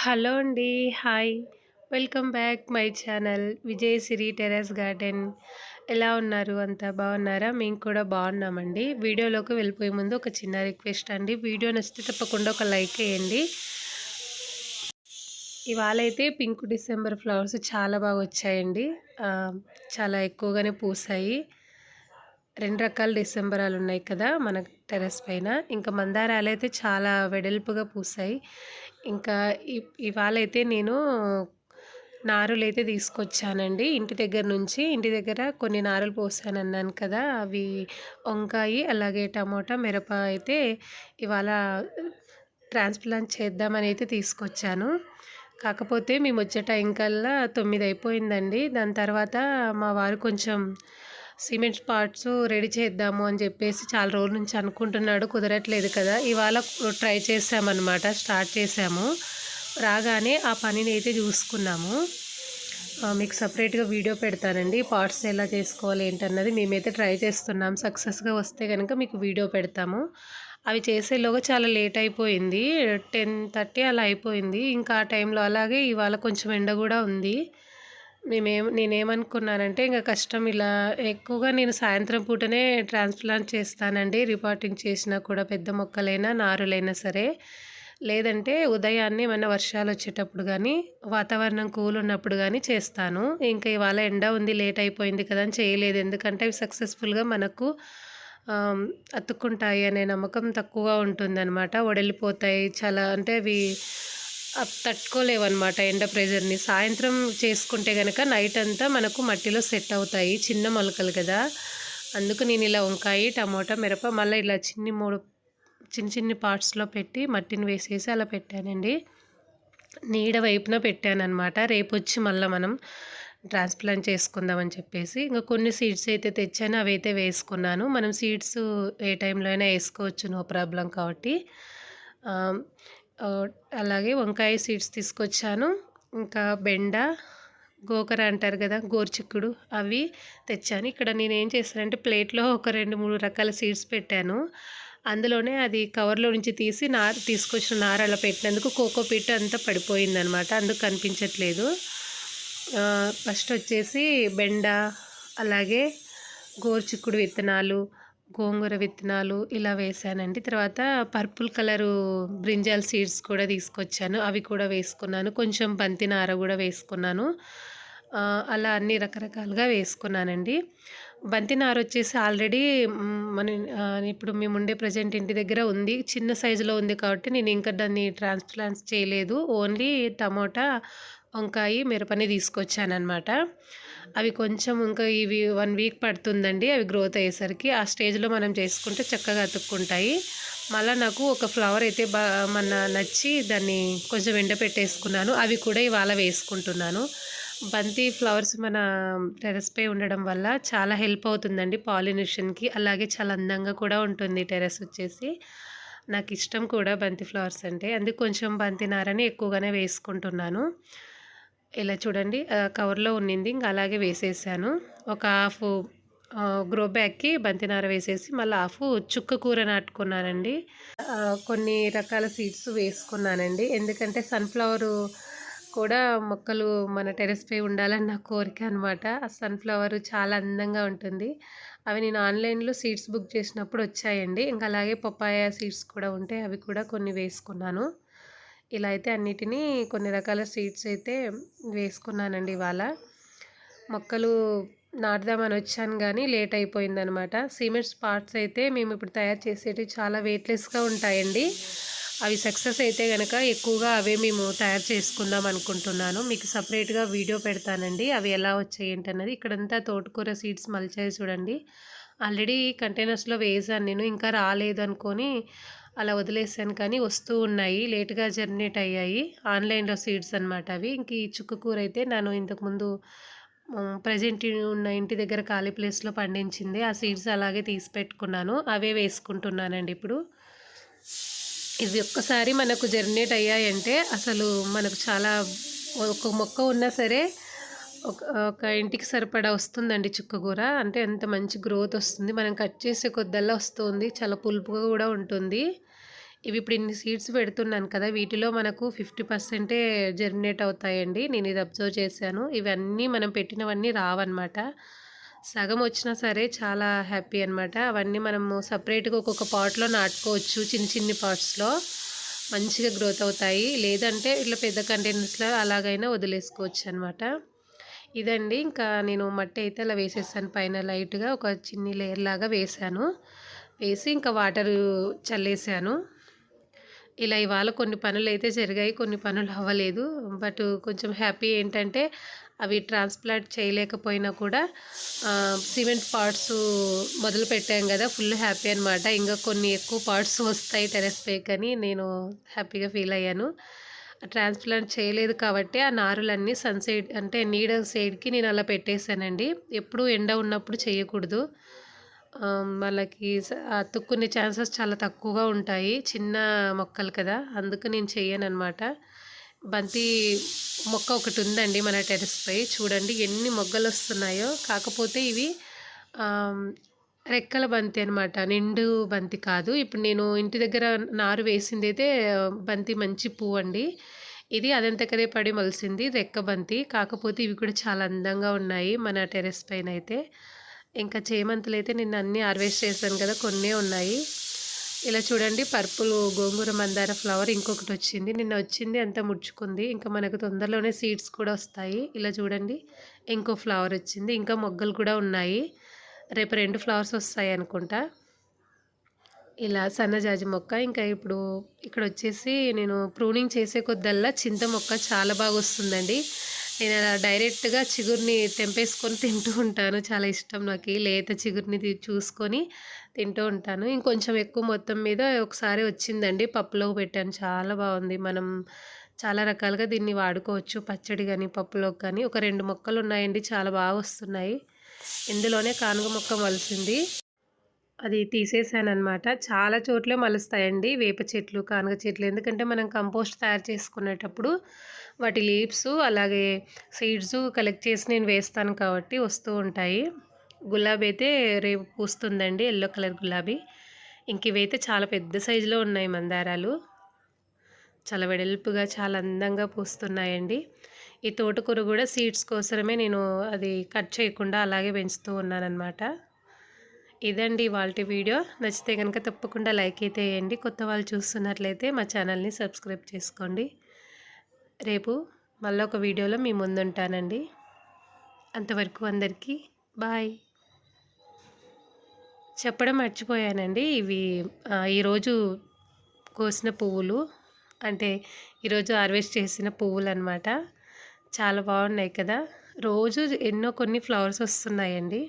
Hello అండి. Hi. Welcome back my channel Vijayasiri terrace garden. ఎలా ఉన్నారు? అంతా బాగున్నారా? మేము కూడా బాగున్నామండి. వీడియోలోకి వెళ్ళిపోయే ముందు ఒక చిన్న రిక్వెస్ట్ అండి. వీడియో నచ్చితే తప్పకుండా ఒక లైక్ వేయండి. ఇవాళైతే పింక్ డిసెంబర్ ఫ్లవర్స్ చాలా బాగా వచ్చాయండి. చాలా ఎక్కువగానే పూసాయి. రెండు రకాల డిసెంబరాలు ఉన్నాయి కదా! మన టెర్రస్ పైన. ఇంకా మందారాలు అయితే చాలా వెడల్పుగా పూసాయి. ఇంకా ఇ ఇవాళైతే నేను నారులైతే తీసుకొచ్చానండి ఇంటి దగ్గర నుంచి. ఇంటి దగ్గర కొన్ని నారులు పోసానన్నాను కదా! అవి వంకాయి, అలాగే టమోటా, మిరప అయితే ఇవాళ ట్రాన్స్‌ప్లాంట్ చేద్దామని అయితే తీసుకొచ్చాను. కాకపోతే మేమొచ్చే టైం కల్లా తొమ్మిది అయిపోయిందండి. దాని తర్వాత మా వారు కొంచెం సిమెంట్ పార్ట్స్ రెడీ చేద్దాము అని చెప్పేసి చాలా రోజుల నుంచి అనుకుంటున్నాడు. కుదరట్లేదు కదా! ఇవాళ ట్రై చేసామన్నమాట స్టార్ట్ చేసాము రాగానే ఆ పనిని అయితే చూసుకున్నాము. మీకు సపరేట్గా వీడియో పెడతానండి. పార్ట్స్ ఎలా చేసుకోవాలి ఏంటన్నది మేమైతే ట్రై చేస్తున్నాం. సక్సెస్‌గా వస్తే కనుక మీకు వీడియో పెడతాము. అవి చేసేలోగా చాలా లేట్ అయిపోయింది. 10:30 అలా అయిపోయింది. ఇంకా ఆ టైంలో అలాగే ఇవాళ కొంచెం ఎండ కూడా ఉంది. మేమేం నేనేమనుకున్నానంటే ఇంకా కష్టం ఇలా ఎక్కువగా నేను సాయంత్రం పూటనే ట్రాన్స్‌ప్లాంట్ చేస్తానండి. రిపోర్టింగ్ చేసినా కూడా పెద్ద మొక్కలైనా, నారులైనా సరే. లేదంటే ఉదయాన్నే మన వర్షాలు వచ్చేటప్పుడు కానీ వాతావరణం కూల్ ఉన్నప్పుడు కానీ చేస్తాను. ఇంకా ఇవాళ ఎండ ఉంది లేట్ అయిపోయింది కదా! అని చేయలేదు. ఎందుకంటే అవి సక్సెస్‌ఫుల్‌గా మనకు అతుక్కుంటాయి అనే నమ్మకం తక్కువగా ఉంటుందనమాట. వడలిపోతాయి. చాలా అంటే అవి తట్టుకోలేవన్నమాట ఎండ ప్రెజర్ని సాయంత్రం చేసుకుంటే కనుక నైట్ అంతా మనకు మట్టిలో సెట్ అవుతాయి. చిన్న మొలకలు కదా! అందుకు నేను ఇలా వంకాయి, టమోటా, మిరప మళ్ళీ ఇలా చిన్ని మూడు చిన్ని చిన్ని పార్ట్స్‌లో పెట్టి మట్టిని వేసేసి అలా పెట్టానండి. నీడ వైపున పెట్టాననమాట. రేపొచ్చి మళ్ళీ మనం ట్రాన్స్‌ప్లాంట్ చేసుకుందామని చెప్పేసి. ఇంకా కొన్ని సీడ్స్ అయితే తెచ్చాను. అవైతే వేసుకున్నాను. మనం సీడ్స్ ఏ టైంలో అయినా వేసుకోవచ్చు నో ప్రాబ్లం కాబట్టి. అలాగే వంకాయ సీడ్స్ తీసుకొచ్చాను. ఇంకా బెండ, గోకర అంటారు కదా! గోరుచిక్కుడు అవి తెచ్చాను. ఇక్కడ నేనేం చేశానంటే ప్లేట్‌లో ఒక 2, 3 రకాల సీడ్స్ పెట్టాను. అందులోనే అది కవర్‌లో నుంచి తీసి నార తీసుకొచ్చిన నార అలా పెట్టినందుకు కోకో పిట్ అంతా పడిపోయిందనమాట. అందుకు కనిపించట్లేదు. ఫస్ట్ వచ్చేసి బెండ, అలాగే గోరుచిక్కుడు విత్తనాలు, గోంగూర విత్తనాలు ఇలా వేసానండి తర్వాత పర్పుల్ కలరు బ్రింజాల్ సీడ్స్ కూడా తీసుకొచ్చాను. అవి కూడా వేసుకున్నాను. కొంచెం బంతి నార కూడా వేసుకున్నాను. అలా అన్ని రకరకాలుగా వేసుకున్నానండి. బంతి నారొచ్చేసి ఆల్రెడీ మన ఇప్పుడు మేము ఉండే ప్రెజెంట్ ఇంటి దగ్గర ఉంది. చిన్న సైజులో ఉంది కాబట్టి నేను ఇంకా దాన్ని ట్రాన్స్ప్లాంట్ చేయలేదు. ఓన్లీ టమోటా, వంకాయి, మిరపని తీసుకొచ్చాననమాట. అవి కొంచెం ఇంకా ఇవి వన్ వీక్ పడుతుందండి అవి గ్రోత్ అయ్యేసరికి. ఆ స్టేజ్‌లో మనం చేసుకుంటే చక్కగా అతుక్కుంటాయి. మళ్ళా నాకు ఒక ఫ్లవర్ అయితే బా మన నచ్చి దాన్ని కొంచెం ఎండపెట్టేసుకున్నాను. అవి కూడా ఇవాళ వేసుకుంటున్నాను. బంతి ఫ్లవర్స్ మన టెర్రస్‌పై ఉండడం వల్ల చాలా హెల్ప్ అవుతుందండి పాలినేషన్‌కి. అలాగే చాలా అందంగా కూడా ఉంటుంది టెర్రస్ వచ్చేసి. నాకు ఇష్టం కూడా బంతి ఫ్లవర్స్ అంటే. అందుకు కొంచెం బంతి నారని ఎక్కువగానే వేసుకుంటున్నాను. ఇలా చూడండి కవర్‌లో ఉన్నింది. ఇంకా అలాగే వేసేసాను. ఒక హాఫ్ గ్రో బ్యాగ్‌కి బంతినార వేసేసి మళ్ళీ హాఫ్ చుక్క కూర నాటుకున్నానండి. కొన్ని రకాల సీడ్స్ వేసుకున్నానండి. ఎందుకంటే సన్‌ఫ్లవరు కూడా మొక్కలు మన టెర్రస్‌పై ఉండాలని నా కోరిక అనమాట. ఆ సన్‌ఫ్లవర్ చాలా అందంగా ఉంటుంది. అవి నేను ఆన్‌లైన్‌లో సీడ్స్ బుక్ చేసినప్పుడు వచ్చాయండి. ఇంకా అలాగే పప్పాయ సీడ్స్ కూడా ఉంటాయి అవి కూడా కొన్ని వేసుకున్నాను. ఇలా అయితే అన్నిటిని కొన్ని రకాల సీడ్స్ అయితే వేసుకున్నానండి ఇవాళ. మొక్కలు నాటుదామని వచ్చాను కానీ లేట్ అయిపోయిందనమాట. సిమెంట్ పార్ట్స్ అయితే మేము ఇప్పుడు తయారు చేసేటివి చాలా వెయిట్‌లెస్‌గా ఉంటాయండి. అవి సక్సెస్ అయితే కనుక ఎక్కువగా అవే మేము తయారు చేసుకుందాం అనుకుంటున్నాను. మీకు సపరేట్గా వీడియో పెడతానండి. అవి ఎలా వచ్చాయి ఏంటన్నది. ఇక్కడంతా తోటకూర సీడ్స్ మలిచాయి చూడండి. ఆల్రెడీ కంటైనర్స్‌లో వేసాను నేను. ఇంకా రాలేదు అనుకొని అలా వదిలేసాను కానీ వస్తూ ఉన్నాయి. లేట్‌గా జర్నేట్ అయ్యాయి. ఆన్‌లైన్‌లో సీడ్స్ అనమాట అవి. ఇంక ఈ చుక్క కూర అయితే నేను ఇంతకుముందు ప్రజెంట్ ప్రెజెంట్ ఉన్న ఇంటి దగ్గర ఖాళీ ప్లేస్‌లో పండించింది. ఆ సీడ్స్ అలాగే తీసి పెట్టుకున్నాను. అవే వేసుకుంటున్నానండి ఇప్పుడు. ఇవి ఒక్కసారి మనకు జర్నేట్ అయ్యాయంటే అసలు మనకు చాలా ఒక మొక్క ఉన్నా సరే ఒక ఒక ఇంటికి సరిపడా వస్తుందండి చుక్కకూర. అంటే ఎంత మంచి గ్రోత్ వస్తుంది. మనం కట్ చేసే కొద్దల్లా వస్తుంది. చాలా పులుపుగా కూడా ఉంటుంది. ఇవి ఇప్పుడు ఇన్ని సీడ్స్ పెడుతున్నాను కదా వీటిలో మనకు ఫిఫ్టీ పర్సెంటే జర్మినేట్ అవుతాయండి నేను ఇది అబ్జర్వ్ చేశాను ఇవన్నీ మనం పెట్టినవన్నీ రావన్నమాట సగం వచ్చినా సరే చాలా హ్యాపీ అనమాట అవన్నీ మనము సపరేట్గా ఒక్కొక్క పాట్లో నాటుకోవచ్చు చిన్న చిన్ని పాట్స్లో మంచిగా గ్రోత్ అవుతాయి లేదంటే ఇట్లా పెద్ద కంటైనర్స్లో అలాగైనా వదిలేసుకోవచ్చు అనమాట ఇదండి. ఇంకా నేను మట్టి అయితే అలా వేసేసాను పైన లైట్గా ఒక చిన్ని లేయర్ లాగా వేసాను వేసి ఇంకా వాటర్ చల్లేసాను. ఇలా ఇవాళ కొన్ని పనులు అయితే జరిగాయి. కొన్ని పనులు అవ్వలేదు. బట్ కొంచెం హ్యాపీ ఏంటంటే అవి ట్రాన్స్ప్లాంట్ చేయలేకపోయినా కూడా సిమెంట్ పార్ట్స్ మొదలు పెట్టాం కదా ఫుల్ హ్యాపీ అనమాట ఇంకా కొన్ని ఎక్కువ పార్ట్స్ వస్తాయి టెరెస్ పైకి అని నేను హ్యాపీగా ఫీల్ అయ్యాను. ట్రాన్స్ప్లాంట్ చేయలేదు కాబట్టి ఆ నారులన్నీ సన్ సైడ్ అంటే నీడ సైడ్కి నేను అలా పెట్టేశానండి. ఎప్పుడు ఎండ ఉన్నప్పుడు చేయకూడదు. వాళ్ళకి అతుక్కునే ఛాన్సెస్ చాలా తక్కువగా ఉంటాయి. చిన్న మొక్కలు కదా అందుకు నేను చెయ్యను అనమాట బంతి మొక్క ఒకటి ఉందండి మన టెరెస్పై చూడండి ఎన్ని మొగ్గలు వస్తున్నాయో కాకపోతే ఇవి రెక్కల బంతి అనమాట నిండు బంతి కాదు. ఇప్పుడు నేను ఇంటి దగ్గర నారు వేసింది అయితే బంతి మంచి పువ్వు అండి. ఇది అదంతకదే పడి మొలిసింది రెక్క బంతి. కాకపోతే ఇవి కూడా చాలా అందంగా ఉన్నాయి మన టెరెస్ పైన అయితే ఇంకా చేమంతులు అయితే నిన్న అన్నీ హార్వెస్ట్ చేశాను కదా కొన్ని ఉన్నాయి. ఇలా చూడండి పర్పుల్ గోంగూర మందార ఫ్లవర్ ఇంకొకటి వచ్చింది. నిన్న వచ్చింది అంతా ముడుచుకుంది. ఇంకా మనకు తొందరలోనే సీడ్స్ కూడా వస్తాయి. ఇలా చూడండి ఇంకో ఫ్లవర్ వచ్చింది. ఇంకా మొగ్గలు కూడా ఉన్నాయి. రేపు రెండు ఫ్లవర్స్ వస్తాయి అనుకుంటా. ఇలా సన్నజాజి మొక్క ఇంకా ఇప్పుడు ఇక్కడ వచ్చేసి నేను ప్రూనింగ్ చేసే కొద్దల్లా చింత మొక్క చాలా బాగా వస్తుందండి. నేను అలా డైరెక్ట్గా చిగురిని తెంపేసుకొని తింటూ ఉంటాను. చాలా ఇష్టం నాకు. లేత చిగురిని చూసుకొని తింటూ ఉంటాను. ఇంకొంచెం ఎక్కువ మొత్తం మీద ఒకసారి వచ్చిందండి. పప్పులో పెట్టాను. చాలా బాగుంది. మనం చాలా రకాలుగా దీన్ని వాడుకోవచ్చు. పచ్చడి కానీ పప్పులోకి కానీ ఒక రెండు మొక్కలు ఉన్నాయండి చాలా బాగా వస్తున్నాయి. ఇందులోనే కానుగ మొక్క మలిసింది. అది తీసేసాను అనమాట చాలా చోట్లే మలుస్తాయండి వేప చెట్లు కానుగ చెట్లు. ఎందుకంటే మనం కంపోస్ట్ తయారు చేసుకునేటప్పుడు వాటి లీవ్స్ అలాగే సీడ్స్ కలెక్ట్ చేసి నేను వేస్తాను కాబట్టి వస్తూ ఉంటాయి. గులాబీ అయితే రేపు పూస్తుందండి ఎల్లో కలర్ గులాబీ. ఇంక ఇవైతే చాలా పెద్ద సైజులో ఉన్నాయి మందారాలు. చాలా వెడల్పుగా చాలా అందంగా పూస్తున్నాయండి. ఈ తోటకూర కూడా సీడ్స్ కోసమే నేను అది కట్ చేయకుండా అలాగే పెంచుతూ ఉన్నానన్నమాట. ఇదండి వాళ్ళ వీడియో. నచ్చితే కనుక తప్పకుండా లైక్ అయితే వేయండి. కొత్త వాళ్ళు చూస్తున్నట్లయితే మా ఛానల్ని సబ్స్క్రైబ్ చేసుకోండి. రేపు మళ్ళీ ఒక వీడియోలో మీ ముందుంటానండి. అంతవరకు అందరికీ బాయ్. చెప్పడం మర్చిపోయానండి. ఇవి ఈరోజు కోసిన పువ్వులు అంటే ఈరోజు హార్వెస్ట్ చేసిన పువ్వులు అనమాట చాలా బాగున్నాయి కదా. రోజు ఎన్నో కొన్ని ఫ్లవర్స్ వస్తున్నాయండి.